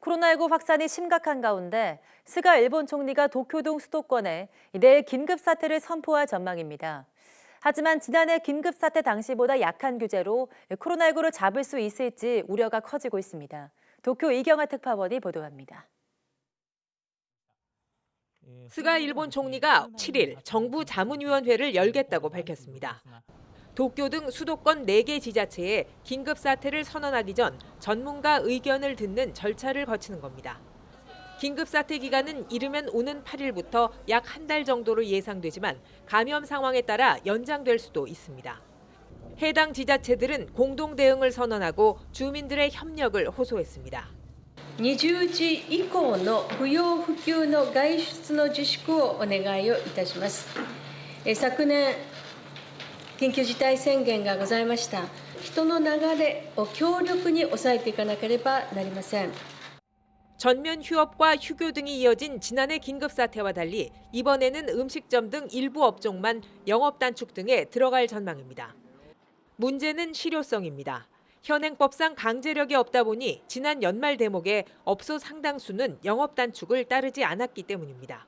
코로나19 확산이 심각한 가운데 스가 일본 총리가 도쿄 등 수도권에 내일 긴급 사태를 선포할 전망입니다. 하지만 지난해 긴급 사태 당시보다 약한 규제로 코로나19를 잡을 수 있을지 우려가 커지고 있습니다. 도쿄 이경아 특파원이 보도합니다. 스가 일본 총리가 7일 정부 자문위원회를 열겠다고 밝혔습니다. 도쿄 등 수도권 4개 지자체에 긴급 사태를 선언하기 전 전문가 의견을 듣는 절차를 거치는 겁니다. 긴급 사태 기간은 이르면 오는 8일부터 약 한 달 정도로 예상되지만 감염 상황에 따라 연장될 수도 있습니다. 해당 지자체들은 공동 대응을 선언하고 주민들의 협력을 호소했습니다. 20時以降の不要不急の外出の自粛をお願いをいたします。えー昨年、 緊急事態宣言がございました。人の流れを強力に抑えていかなければなりません。 전면 휴업과 휴교 등이 이어진 지난해 긴급 사태와 달리 이번에는 음식점 등 일부 업종만 영업 단축 등에 들어갈 전망입니다. 문제는 실효성입니다. 현행법상 강제력이 없다 보니 지난 연말 대목에 업소 상당수는 영업 단축을 따르지 않았기 때문입니다.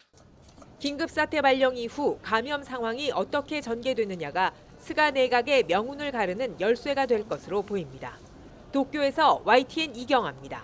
긴급 사태 발령 이후 감염 상황이 어떻게 전개되느냐가 스가 내각의 명운을 가르는 열쇠가 될 것으로 보입니다. 도쿄에서 YTN 이경아입니다.